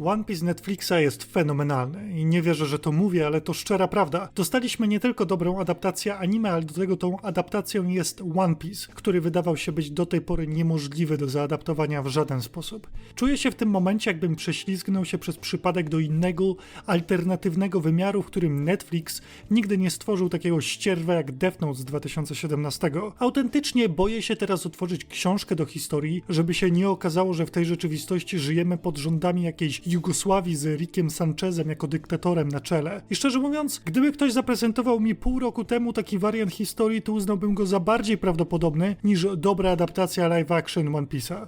One Piece Netflixa jest fenomenalny i nie wierzę, że to mówię, ale to szczera prawda. Dostaliśmy nie tylko dobrą adaptację anime, ale do tego tą adaptacją jest One Piece, który wydawał się być do tej pory niemożliwy do zaadaptowania w żaden sposób. Czuję się w tym momencie, jakbym prześlizgnął się przez przypadek do innego, alternatywnego wymiaru, w którym Netflix nigdy nie stworzył takiego ścierwa jak Death Note z 2017. Autentycznie boję się teraz otworzyć książkę do historii, żeby się nie okazało, że w tej rzeczywistości żyjemy pod rządami jakiejś Jugosławii z Rickiem Sanchezem jako dyktatorem na czele. I szczerze mówiąc, gdyby ktoś zaprezentował mi pół roku temu taki wariant historii, to uznałbym go za bardziej prawdopodobny niż dobra adaptacja live action One Piece'a.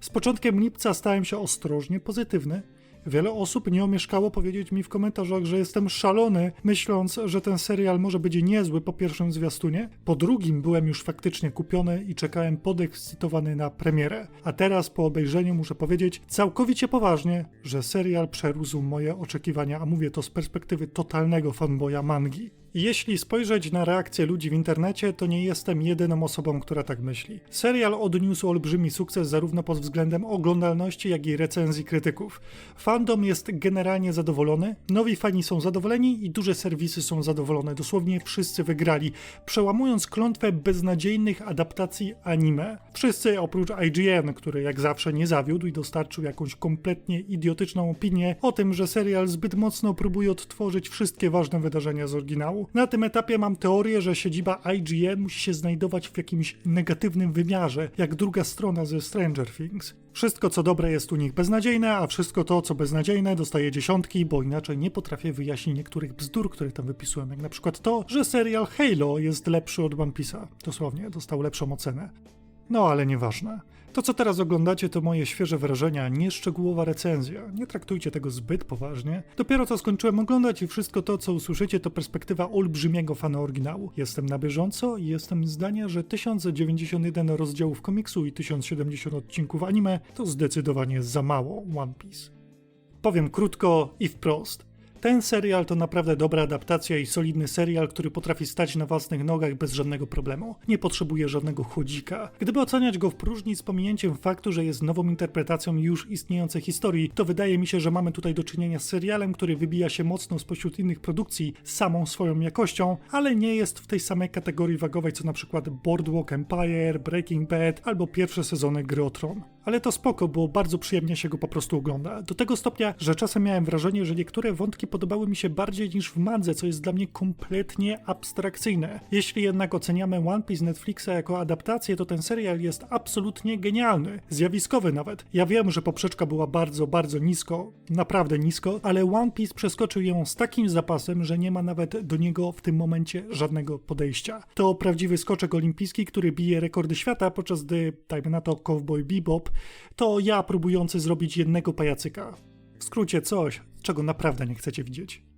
Z początkiem lipca stałem się ostrożnie pozytywny. Wiele osób nie omieszkało powiedzieć mi w komentarzach, że jestem szalony, myśląc, że ten serial może być niezły po pierwszym zwiastunie. Po drugim byłem już faktycznie kupiony i czekałem podekscytowany na premierę. A teraz po obejrzeniu muszę powiedzieć całkowicie poważnie, że serial przerósł moje oczekiwania, a mówię to z perspektywy totalnego fanboya mangi. Jeśli spojrzeć na reakcje ludzi w internecie, to nie jestem jedyną osobą, która tak myśli. Serial odniósł olbrzymi sukces zarówno pod względem oglądalności, jak i recenzji krytyków. Fandom jest generalnie zadowolony, nowi fani są zadowoleni i duże serwisy są zadowolone. Dosłownie wszyscy wygrali, przełamując klątwę beznadziejnych adaptacji anime. Wszyscy oprócz IGN, który jak zawsze nie zawiódł i dostarczył jakąś kompletnie idiotyczną opinię o tym, że serial zbyt mocno próbuje odtworzyć wszystkie ważne wydarzenia z oryginału. Na tym etapie mam teorię, że siedziba IGN musi się znajdować w jakimś negatywnym wymiarze, jak druga strona ze Stranger Things. Wszystko co dobre jest u nich beznadziejne, a wszystko to co beznadziejne dostaje dziesiątki, bo inaczej nie potrafię wyjaśnić niektórych bzdur, które tam wypisułem, jak na przykład to, że serial Halo jest lepszy od One Piece'a. Dosłownie, dostał lepszą ocenę. No ale nieważne. To, co teraz oglądacie, to moje świeże wrażenia, nieszczegółowa recenzja. Nie traktujcie tego zbyt poważnie. Dopiero co skończyłem oglądać i wszystko to, co usłyszycie, to perspektywa olbrzymiego fana oryginału. Jestem na bieżąco i jestem zdania, że 1091 rozdziałów komiksu i 1070 odcinków anime to zdecydowanie za mało One Piece. Powiem krótko i wprost. Ten serial to naprawdę dobra adaptacja i solidny serial, który potrafi stać na własnych nogach bez żadnego problemu. Nie potrzebuje żadnego chodzika. Gdyby oceniać go w próżni z pominięciem faktu, że jest nową interpretacją już istniejącej historii, to wydaje mi się, że mamy tutaj do czynienia z serialem, który wybija się mocno spośród innych produkcji samą swoją jakością, ale nie jest w tej samej kategorii wagowej co na przykład Boardwalk Empire, Breaking Bad albo pierwsze sezony Gry o Tron. Ale to spoko, bo bardzo przyjemnie się go po prostu ogląda. Do tego stopnia, że czasem miałem wrażenie, że niektóre wątki podobały mi się bardziej niż w Mandze, co jest dla mnie kompletnie abstrakcyjne. Jeśli jednak oceniamy One Piece Netflixa jako adaptację, to ten serial jest absolutnie genialny, zjawiskowy nawet. Ja wiem, że poprzeczka była bardzo, bardzo nisko, naprawdę nisko, ale One Piece przeskoczył ją z takim zapasem, że nie ma nawet do niego w tym momencie żadnego podejścia. To prawdziwy skoczek olimpijski, który bije rekordy świata, podczas gdy, dajmy na to, Cowboy Bebop, to ja próbujący zrobić jednego pajacyka. W skrócie coś, czego naprawdę nie chcecie widzieć.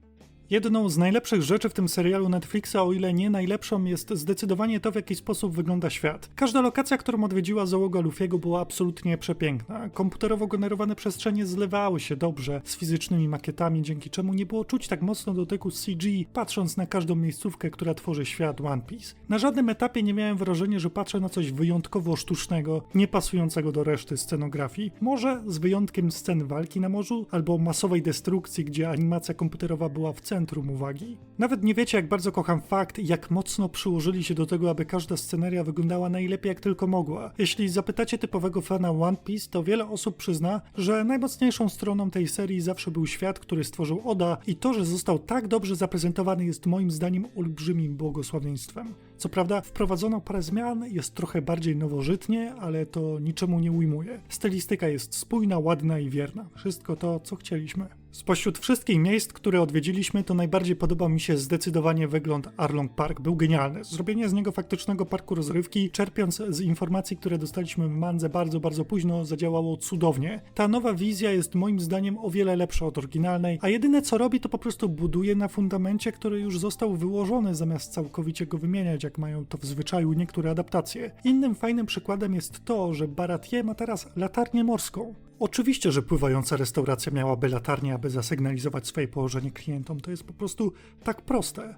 Jedną z najlepszych rzeczy w tym serialu Netflixa, o ile nie najlepszą, jest zdecydowanie to, w jaki sposób wygląda świat. Każda lokacja, którą odwiedziła załoga Luffy'ego była absolutnie przepiękna. Komputerowo generowane przestrzenie zlewały się dobrze z fizycznymi makietami, dzięki czemu nie było czuć tak mocno dotyku CG, patrząc na każdą miejscówkę, która tworzy świat One Piece. Na żadnym etapie nie miałem wrażenia, że patrzę na coś wyjątkowo sztucznego, niepasującego do reszty scenografii. Może z wyjątkiem scen walki na morzu albo masowej destrukcji, gdzie animacja komputerowa była w centrum uwagi. Nawet nie wiecie, jak bardzo kocham fakt, jak mocno przyłożyli się do tego, aby każda sceneria wyglądała najlepiej jak tylko mogła. Jeśli zapytacie typowego fana One Piece, to wiele osób przyzna, że najmocniejszą stroną tej serii zawsze był świat, który stworzył Oda i to, że został tak dobrze zaprezentowany jest moim zdaniem olbrzymim błogosławieństwem. Co prawda wprowadzono parę zmian, jest trochę bardziej nowożytnie, ale to niczemu nie ujmuje. Stylistyka jest spójna, ładna i wierna. Wszystko to, co chcieliśmy. Spośród wszystkich miejsc, które odwiedziliśmy, to najbardziej podobał mi się zdecydowanie wygląd Arlong Park. Był genialny. Zrobienie z niego faktycznego parku rozrywki, czerpiąc z informacji, które dostaliśmy w Mandze bardzo, bardzo późno, zadziałało cudownie. Ta nowa wizja jest moim zdaniem o wiele lepsza od oryginalnej, a jedyne co robi, to po prostu buduje na fundamencie, który już został wyłożony, zamiast całkowicie go wymieniać, jak mają to w zwyczaju niektóre adaptacje. Innym fajnym przykładem jest to, że Baratie ma teraz latarnię morską. Oczywiście, że pływająca restauracja miałaby latarnię, aby zasygnalizować swoje położenie klientom. To jest po prostu tak proste.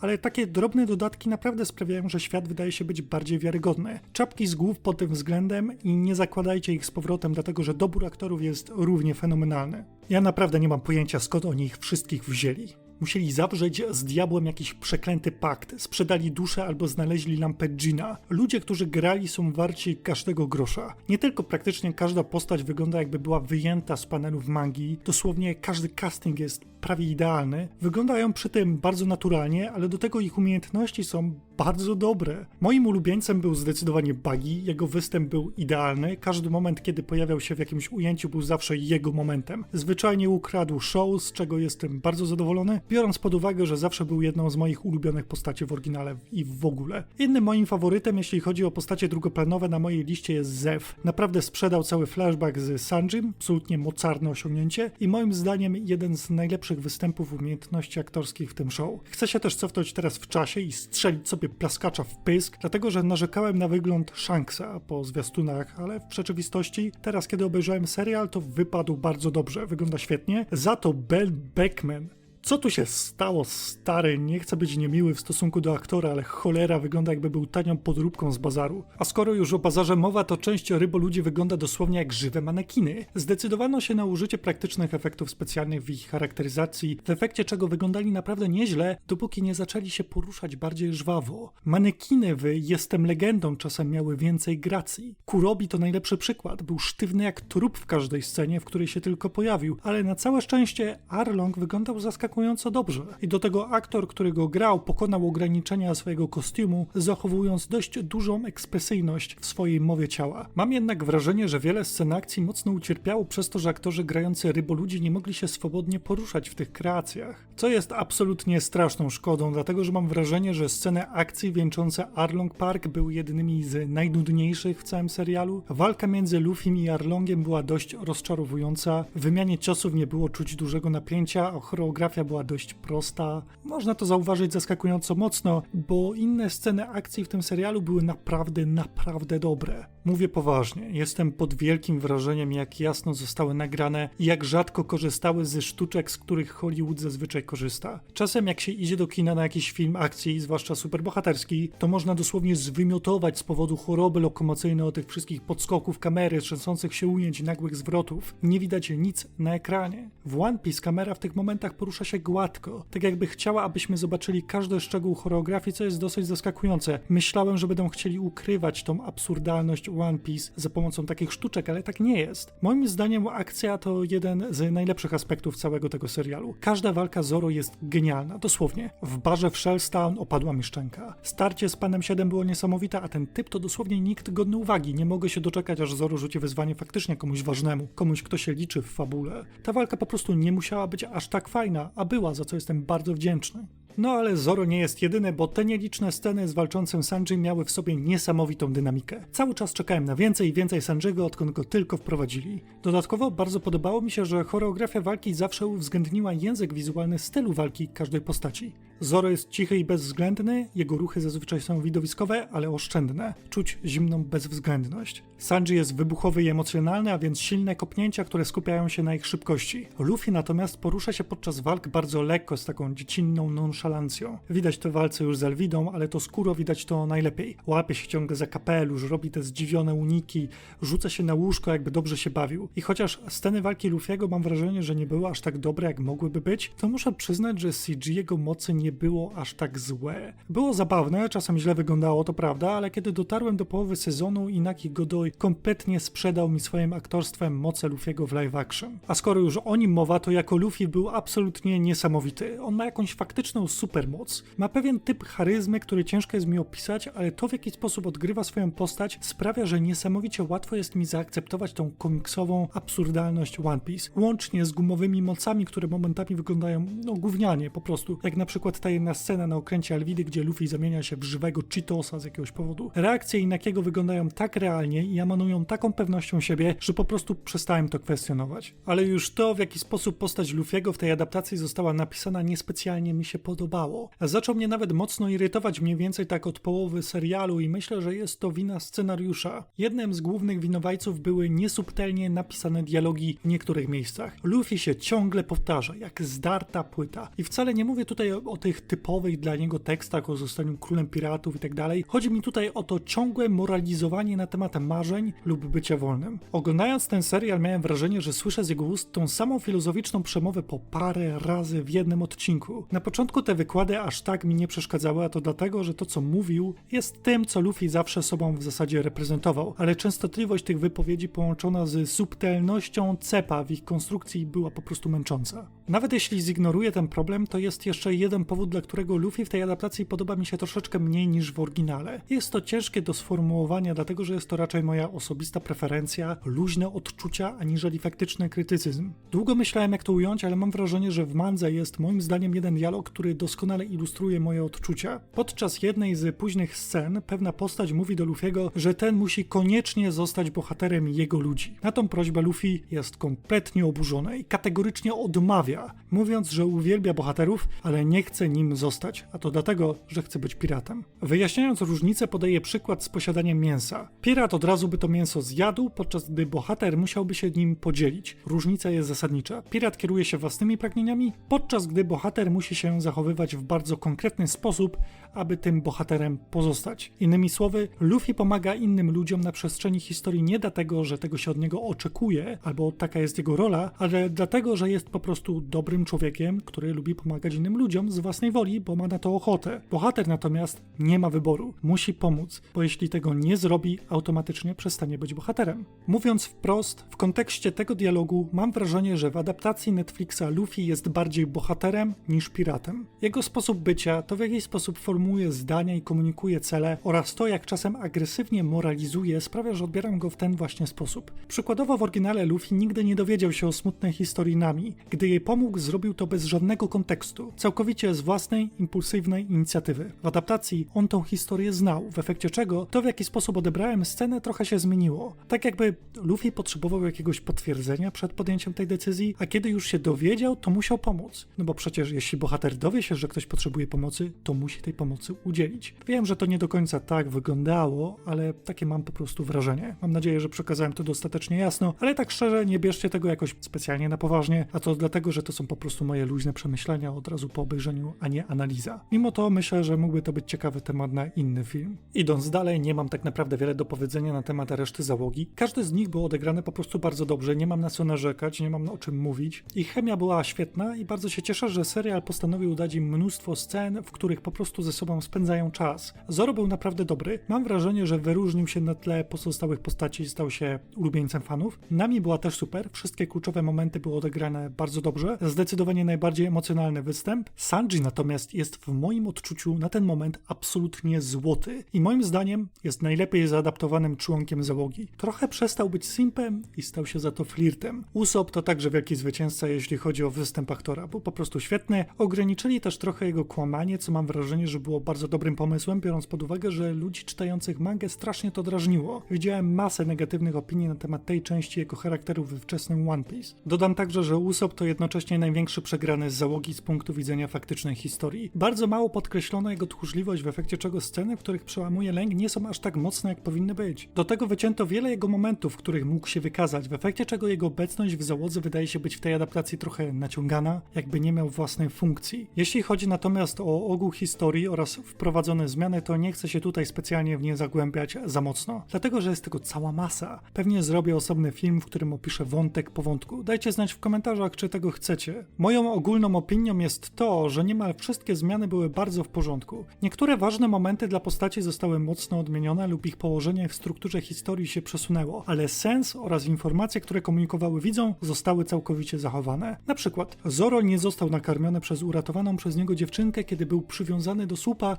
ale takie drobne dodatki naprawdę sprawiają, że świat wydaje się być bardziej wiarygodny. Czapki z głów pod tym względem i nie zakładajcie ich z powrotem, dlatego że dobór aktorów jest równie fenomenalny. Ja naprawdę nie mam pojęcia skąd oni ich wszystkich wzięli. Musieli zawrzeć z diabłem jakiś przeklęty pakt, sprzedali duszę albo znaleźli lampę Gina. Ludzie, którzy grali są warci każdego grosza. Nie tylko praktycznie każda postać wygląda jakby była wyjęta z panelów magii, dosłownie każdy casting jest prawie idealny. Wyglądają przy tym bardzo naturalnie, ale do tego ich umiejętności są bardzo dobre. Moim ulubieńcem był zdecydowanie Buggy, jego występ był idealny, każdy moment, kiedy pojawiał się w jakimś ujęciu był zawsze jego momentem. Zwyczajnie ukradł show, z czego jestem bardzo zadowolony, biorąc pod uwagę, że zawsze był jedną z moich ulubionych postaci w oryginale i w ogóle. Innym moim faworytem, jeśli chodzi o postacie drugoplanowe na mojej liście jest Zev. Naprawdę sprzedał cały flashback z Sanjim, absolutnie mocarne osiągnięcie i moim zdaniem jeden z najlepszych występów umiejętności aktorskich w tym show. Chcę się też cofnąć teraz w czasie i strzelić sobie plaskacza w pysk, dlatego że narzekałem na wygląd Shanksa po zwiastunach, ale w rzeczywistości teraz kiedy obejrzałem serial to wypadł bardzo dobrze, wygląda świetnie. Za to Ben Beckman co tu się stało, stary? Nie chcę być niemiły w stosunku do aktora, ale cholera wygląda jakby był tanią podróbką z bazaru. A skoro już o bazarze mowa, to część ryboludzi wygląda dosłownie jak żywe manekiny. Zdecydowano się na użycie praktycznych efektów specjalnych w ich charakteryzacji, w efekcie czego wyglądali naprawdę nieźle, dopóki nie zaczęli się poruszać bardziej żwawo. Manekiny w Jestem legendą czasem miały więcej gracji. Kurobi to najlepszy przykład. Był sztywny jak trup w każdej scenie, w której się tylko pojawił, ale na całe szczęście Arlong wyglądał zaskakująco zaskakująco dobrze. I do tego aktor, który go grał, pokonał ograniczenia swojego kostiumu, zachowując dość dużą ekspresyjność w swojej mowie ciała. Mam jednak wrażenie, że wiele scen akcji mocno ucierpiało przez to, że aktorzy grający ryboludzi nie mogli się swobodnie poruszać w tych kreacjach. Co jest absolutnie straszną szkodą, dlatego że mam wrażenie, że sceny akcji wieńczące Arlong Park były jednymi z najnudniejszych w całym serialu. Walka między Luffy i Arlongiem była dość rozczarowująca. W wymianie ciosów nie było czuć dużego napięcia, a choreografia była dość prosta. Można to zauważyć zaskakująco mocno, bo inne sceny akcji w tym serialu były naprawdę, naprawdę dobre. Mówię poważnie, jestem pod wielkim wrażeniem, jak jasno zostały nagrane i jak rzadko korzystały ze sztuczek, z których Hollywood zazwyczaj korzysta. Czasem, jak się idzie do kina na jakiś film akcji, zwłaszcza superbohaterski, to można dosłownie zwymiotować z powodu choroby lokomocyjnej o tych wszystkich podskoków kamery, trzęsących się ujęć nagłych zwrotów. Nie widać nic na ekranie. W One Piece kamera w tych momentach porusza się gładko, tak jakby chciała, abyśmy zobaczyli każdy szczegół choreografii, co jest dosyć zaskakujące. Myślałem, że będą chcieli ukrywać tą absurdalność One Piece za pomocą takich sztuczek, ale tak nie jest. Moim zdaniem akcja to jeden z najlepszych aspektów całego tego serialu. Każda walka Zoro jest genialna, dosłownie. W barze w Shellstown opadła mi szczęka. Starcie z Panem 7 było niesamowite, a ten typ to dosłownie nikt godny uwagi. Nie mogę się doczekać, aż Zoro rzuci wyzwanie faktycznie komuś ważnemu, komuś, kto się liczy w fabule. Ta walka po prostu nie musiała być aż tak fajna, a była, za co jestem bardzo wdzięczny. No ale Zoro nie jest jedyny, bo te nieliczne sceny z walczącym Sanji miały w sobie niesamowitą dynamikę. Cały czas czekałem na więcej i więcej Sanjiego, odkąd go tylko wprowadzili. Dodatkowo bardzo podobało mi się, że choreografia walki zawsze uwzględniła język wizualny stylu walki każdej postaci. Zoro jest cichy i bezwzględny, jego ruchy zazwyczaj są widowiskowe, ale oszczędne. Czuć zimną bezwzględność. Sanji jest wybuchowy i emocjonalny, a więc silne kopnięcia, które skupiają się na ich szybkości. Luffy natomiast porusza się podczas walk bardzo lekko, z taką dziecinną nonszalancją. Widać to walce już z Elwidą, ale to skóro widać to najlepiej. Łapie się ciągle za kapelusz, robi te zdziwione uniki, rzuca się na łóżko, jakby dobrze się bawił. I chociaż sceny walki Luffy'ego mam wrażenie, że nie były aż tak dobre, jak mogłyby być, to muszę przyznać, że CG jego mocy nie było aż tak złe. Było zabawne, czasem źle wyglądało, to prawda, ale kiedy dotarłem do połowy sezonu, Inaki Godoy kompletnie sprzedał mi swoim aktorstwem moce Luffy'ego w live action. A skoro już o nim mowa, to jako Luffy był absolutnie niesamowity. On ma jakąś faktyczną supermoc. Ma pewien typ charyzmy, który ciężko jest mi opisać, ale to w jaki sposób odgrywa swoją postać sprawia, że niesamowicie łatwo jest mi zaakceptować tą komiksową absurdalność One Piece. Łącznie z gumowymi mocami, które momentami wyglądają no gównianie po prostu. Jak na przykład ta jedna scena na okręcie Alwidy, gdzie Luffy zamienia się w żywego Cheetosa z jakiegoś powodu. Reakcje Inakiego wyglądają tak realnie i emanują taką pewnością siebie, że po prostu przestałem to kwestionować. Ale już to, w jaki sposób postać Luffy'ego w tej adaptacji została napisana, niespecjalnie mi się podobało. Zaczął mnie nawet mocno irytować mniej więcej tak od połowy serialu i myślę, że jest to wina scenariusza. Jednym z głównych winowajców były niesubtelnie napisane dialogi w niektórych miejscach. Luffy się ciągle powtarza, jak zdarta płyta. I wcale nie mówię tutaj o tej tych typowych dla niego tekstach o zostaniu królem piratów i tak dalej. Chodzi mi tutaj o to ciągłe moralizowanie na temat marzeń lub bycia wolnym. Oglądając ten serial miałem wrażenie, że słyszę z jego ust tą samą filozoficzną przemowę po parę razy w jednym odcinku. Na początku te wykłady aż tak mi nie przeszkadzały, a to dlatego, że to co mówił jest tym, co Luffy zawsze sobą w zasadzie reprezentował, ale częstotliwość tych wypowiedzi połączona z subtelnością cepa w ich konstrukcji była po prostu męcząca. Nawet jeśli zignoruję ten problem, to jest jeszcze jeden powód, dla którego Luffy w tej adaptacji podoba mi się troszeczkę mniej niż w oryginale. Jest to ciężkie do sformułowania, dlatego że jest to raczej moja osobista preferencja, luźne odczucia, aniżeli faktyczny krytycyzm. Długo myślałem, jak to ująć, ale mam wrażenie, że w Mandze jest moim zdaniem jeden dialog, który doskonale ilustruje moje odczucia. Podczas jednej z późnych scen pewna postać mówi do Luffy'ego, że ten musi koniecznie zostać bohaterem jego ludzi. Na tą prośbę Luffy jest kompletnie oburzony i kategorycznie odmawia, mówiąc, że uwielbia bohaterów, ale nie chce nim zostać, a to dlatego, że chce być piratem. Wyjaśniając różnicę, podaje przykład z posiadaniem mięsa. Pirat od razu by to mięso zjadł, podczas gdy bohater musiałby się nim podzielić. Różnica jest zasadnicza. Pirat kieruje się własnymi pragnieniami, podczas gdy bohater musi się zachowywać w bardzo konkretny sposób, aby tym bohaterem pozostać. Innymi słowy, Luffy pomaga innym ludziom na przestrzeni historii nie dlatego, że tego się od niego oczekuje, albo taka jest jego rola, ale dlatego, że jest po prostu dobrym człowiekiem, który lubi pomagać innym ludziom z własnej woli, bo ma na to ochotę. Bohater natomiast nie ma wyboru, musi pomóc, bo jeśli tego nie zrobi, automatycznie przestanie być bohaterem. Mówiąc wprost, w kontekście tego dialogu mam wrażenie, że w adaptacji Netflixa Luffy jest bardziej bohaterem niż piratem. Jego sposób bycia, to w jaki sposób formułuje zdania i komunikuje cele oraz to, jak czasem agresywnie moralizuje, sprawia, że odbieram go w ten właśnie sposób. Przykładowo w oryginale Luffy nigdy nie dowiedział się o smutnej historii Nami. Gdy jej pomógł, zrobił to bez żadnego kontekstu, całkowicie z własnej, impulsywnej inicjatywy. W adaptacji on tą historię znał, w efekcie czego to, w jaki sposób odebrałem scenę, trochę się zmieniło. Tak jakby Luffy potrzebował jakiegoś potwierdzenia przed podjęciem tej decyzji, a kiedy już się dowiedział, to musiał pomóc. No bo przecież jeśli bohater dowie się, że ktoś potrzebuje pomocy, to musi tej pomocy udzielić. Wiem, że to nie do końca tak wyglądało, ale takie mam po prostu wrażenie. Mam nadzieję, że przekazałem to dostatecznie jasno, ale tak szczerze nie bierzcie tego jakoś specjalnie na poważnie, a to dlatego, że to są po prostu moje luźne przemyślenia od razu po obejrzeniu, a nie analiza. Mimo to myślę, że mógłby to być ciekawy temat na inny film. Idąc dalej, nie mam tak naprawdę wiele do powiedzenia na temat reszty załogi. Każdy z nich był odegrany po prostu bardzo dobrze, nie mam na co narzekać, nie mam o czym mówić. Ich chemia była świetna i bardzo się cieszę, że serial postanowił dać im mnóstwo scen, w których po prostu ze sobą spędzają czas. Zoro był naprawdę dobry. Mam wrażenie, że wyróżnił się na tle pozostałych postaci i stał się ulubieńcem fanów. Nami była też super, wszystkie kluczowe momenty były odegrane bardzo dobrze. Zdecydowanie najbardziej emocjonalny występ. Sanji natomiast jest w moim odczuciu na ten moment absolutnie złoty i moim zdaniem jest najlepiej zaadaptowanym członkiem załogi. Trochę przestał być simpem i stał się za to flirtem. Usopp to także wielki zwycięzca, jeśli chodzi o występ aktora. Był po prostu świetny. Ograniczyli też trochę jego kłamanie, co mam wrażenie, że bardzo dobrym pomysłem, biorąc pod uwagę, że ludzi czytających mangę strasznie to drażniło. Widziałem masę negatywnych opinii na temat tej części jego charakteru we wczesnym One Piece. Dodam także, że Usopp to jednocześnie największy przegrany z załogi z punktu widzenia faktycznej historii. Bardzo mało podkreślono jego tchórzliwość, w efekcie czego sceny, w których przełamuje lęk, nie są aż tak mocne, jak powinny być. Do tego wycięto wiele jego momentów, w których mógł się wykazać, w efekcie czego jego obecność w załodze wydaje się być w tej adaptacji trochę naciągana, jakby nie miał własnej funkcji. Jeśli chodzi natomiast o ogół historii oraz wprowadzone zmiany, to nie chcę się tutaj specjalnie w nie zagłębiać za mocno, dlatego że jest tego cała masa. Pewnie zrobię osobny film, w którym opiszę wątek po wątku. Dajcie znać w komentarzach, czy tego chcecie. Moją ogólną opinią jest to, że niemal wszystkie zmiany były bardzo w porządku. Niektóre ważne momenty dla postaci zostały mocno odmienione lub ich położenie w strukturze historii się przesunęło, ale sens oraz informacje, które komunikowały widzom, zostały całkowicie zachowane. Na przykład Zoro nie został nakarmiony przez uratowaną przez niego dziewczynkę, kiedy był przywiązany do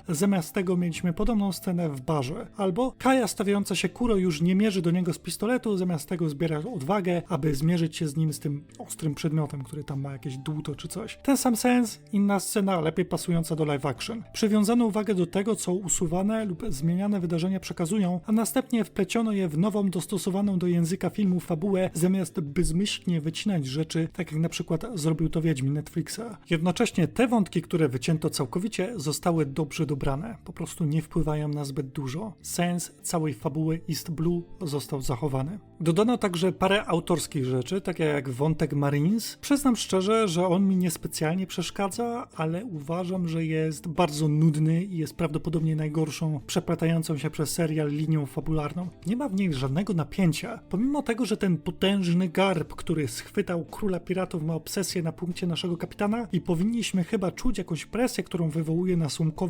zamiast tego mieliśmy podobną scenę w barze. Albo Kaja stawiająca się Kuro już nie mierzy do niego z pistoletu, zamiast tego zbiera odwagę, aby zmierzyć się z nim z tym ostrym przedmiotem, który tam ma jakieś dłuto czy coś. Ten sam sens, inna scena, lepiej pasująca do live action. Przywiązano uwagę do tego, co usuwane lub zmieniane wydarzenia przekazują, a następnie wpleciono je w nową, dostosowaną do języka filmu fabułę, zamiast bezmyślnie wycinać rzeczy, tak jak na przykład zrobił to Wiedźmin Netflixa. Jednocześnie te wątki, które wycięto całkowicie, zostały dobrze dobrane. Po prostu nie wpływają na zbyt dużo. Sens całej fabuły East Blue został zachowany. Dodano także parę autorskich rzeczy, takie jak wątek Marines. Przyznam szczerze, że on mi niespecjalnie przeszkadza, ale uważam, że jest bardzo nudny i jest prawdopodobnie najgorszą, przeplatającą się przez serial linią fabularną. Nie ma w niej żadnego napięcia. Pomimo tego, że ten potężny garb, który schwytał króla piratów, ma obsesję na punkcie naszego kapitana i powinniśmy chyba czuć jakąś presję, którą wywołuje na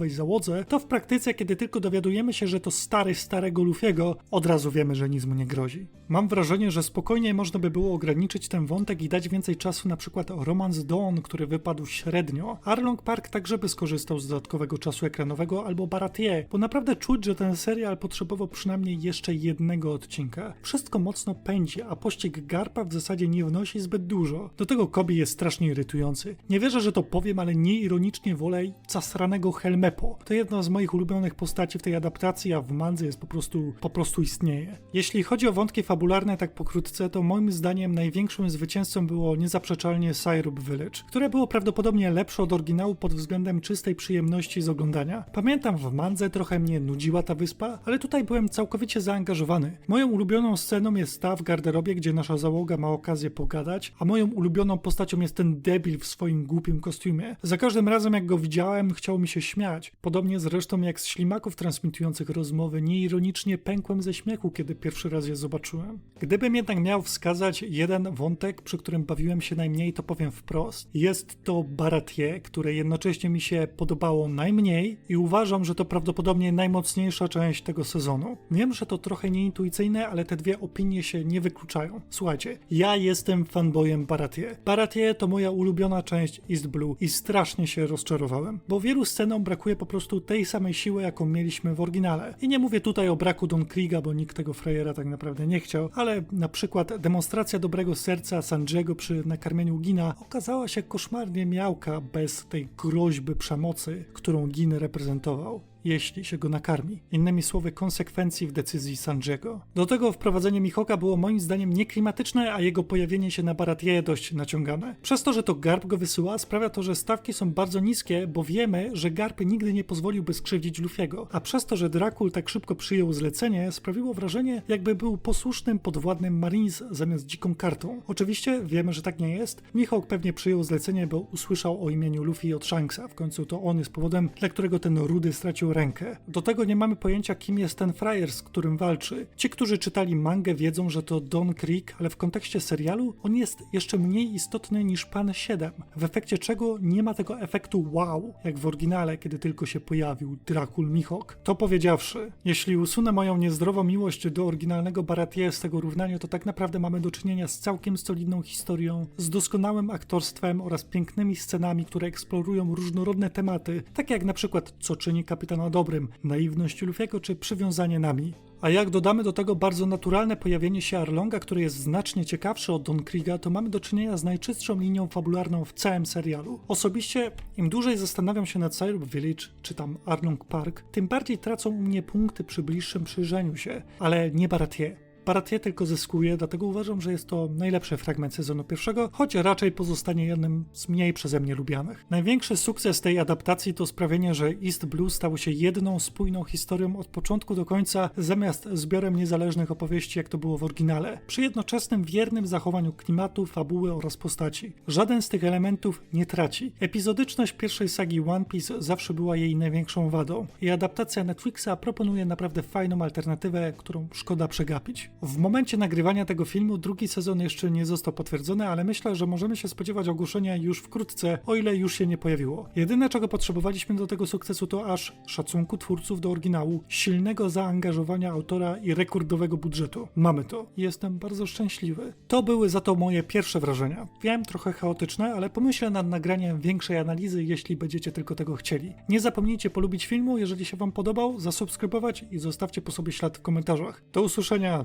załodze, to w praktyce, kiedy tylko dowiadujemy się, że to stary starego Lufiego, od razu wiemy, że nic mu nie grozi. Mam wrażenie, że spokojnie można by było ograniczyć ten wątek i dać więcej czasu na przykład Romance Dawn, który wypadł średnio. Arlong Park także by skorzystał z dodatkowego czasu ekranowego albo Baratier, bo naprawdę czuć, że ten serial potrzebował przynajmniej jeszcze jednego odcinka. Wszystko mocno pędzi, a pościg Garpa w zasadzie nie wnosi zbyt dużo. Do tego Kobi jest strasznie irytujący. Nie wierzę, że to powiem, ale nieironicznie wolę zasranego Helmepo. To jedna z moich ulubionych postaci w tej adaptacji, a w mandze jest po prostu, po prostu istnieje. Jeśli chodzi o wątki fabularne tak pokrótce, to moim zdaniem największym zwycięzcą było niezaprzeczalnie Syrup Village, które było prawdopodobnie lepsze od oryginału pod względem czystej przyjemności z oglądania. Pamiętam w mandze trochę mnie nudziła ta wyspa, ale tutaj byłem całkowicie zaangażowany. Moją ulubioną sceną jest ta w garderobie, gdzie nasza załoga ma okazję pogadać, a moją ulubioną postacią jest ten debil w swoim głupim kostiumie. Za każdym razem jak go widziałem, chciało mi się śmiać. Podobnie zresztą jak z ślimaków transmitujących rozmowy, nieironicznie pękłem ze śmiechu, kiedy pierwszy raz je zobaczyłem. Gdybym jednak miał wskazać jeden wątek, przy którym bawiłem się najmniej, to powiem wprost. Jest to Baratier, które jednocześnie mi się podobało najmniej i uważam, że to prawdopodobnie najmocniejsza część tego sezonu. Wiem, że to trochę nieintuicyjne, ale te dwie opinie się nie wykluczają. Słuchajcie, ja jestem fanboyem Baratier. Baratier to moja ulubiona część East Blue i strasznie się rozczarowałem, bo wielu scenom brakuje po prostu tej samej siły, jaką mieliśmy w oryginale. I nie mówię tutaj o braku Don Kriega, bo nikt tego frajera tak naprawdę nie chciał, ale na przykład demonstracja dobrego serca Sanjiego przy nakarmieniu Gina okazała się koszmarnie miałka bez tej groźby przemocy, którą Gin reprezentował jeśli się go nakarmi. Innymi słowy, konsekwencji w decyzji Sanjiego. Do tego wprowadzenie Mihoka było moim zdaniem nieklimatyczne, a jego pojawienie się na Baratie dość naciągane. Przez to, że to Garb go wysyła, sprawia to, że stawki są bardzo niskie, bo wiemy, że Garb nigdy nie pozwoliłby skrzywdzić Lufiego. A przez to, że Dracul tak szybko przyjął zlecenie, sprawiło wrażenie, jakby był posłusznym podwładnym Marines zamiast dziką kartą. Oczywiście wiemy, że tak nie jest. Mihawk pewnie przyjął zlecenie, bo usłyszał o imieniu Luffy od Shanksa. W końcu to on jest powodem, dla którego ten rudy stracił rękę. Do tego nie mamy pojęcia, kim jest ten frajer, z którym walczy. Ci, którzy czytali mangę, wiedzą, że to Don Creek, ale w kontekście serialu on jest jeszcze mniej istotny niż Pan 7, w efekcie czego nie ma tego efektu wow, jak w oryginale, kiedy tylko się pojawił Dracul Mihawk. To powiedziawszy, jeśli usunę moją niezdrową miłość do oryginalnego Baratie z tego równania, to tak naprawdę mamy do czynienia z całkiem solidną historią, z doskonałym aktorstwem oraz pięknymi scenami, które eksplorują różnorodne tematy, takie jak na przykład co czyni kapitana dobrym, naiwność Lufiego czy przywiązanie nami. A jak dodamy do tego bardzo naturalne pojawienie się Arlonga, który jest znacznie ciekawszy od Don Kriega, to mamy do czynienia z najczystszą linią fabularną w całym serialu. Osobiście, im dłużej zastanawiam się nad Syrup Village, czy tam Arlong Park, tym bardziej tracą u mnie punkty przy bliższym przyjrzeniu się, ale nie Baratier. Baratie tylko zyskuje, dlatego uważam, że jest to najlepszy fragment sezonu pierwszego, choć raczej pozostanie jednym z mniej przeze mnie lubianych. Największy sukces tej adaptacji to sprawienie, że East Blue stało się jedną spójną historią od początku do końca, zamiast zbiorem niezależnych opowieści, jak to było w oryginale, przy jednoczesnym wiernym zachowaniu klimatu, fabuły oraz postaci. Żaden z tych elementów nie traci. Epizodyczność pierwszej sagi One Piece zawsze była jej największą wadą i adaptacja Netflixa proponuje naprawdę fajną alternatywę, którą szkoda przegapić. W momencie nagrywania tego filmu drugi sezon jeszcze nie został potwierdzony, ale myślę, że możemy się spodziewać ogłoszenia już wkrótce, o ile już się nie pojawiło. Jedyne czego potrzebowaliśmy do tego sukcesu to aż szacunku twórców do oryginału, silnego zaangażowania autora i rekordowego budżetu. Mamy to jestem bardzo szczęśliwy. To były za to moje pierwsze wrażenia. Wiem, trochę chaotyczne, ale pomyślę nad nagraniem większej analizy, jeśli będziecie tylko tego chcieli. Nie zapomnijcie polubić filmu, jeżeli się wam podobał, zasubskrybować i zostawcie po sobie ślad w komentarzach. Do usłyszenia,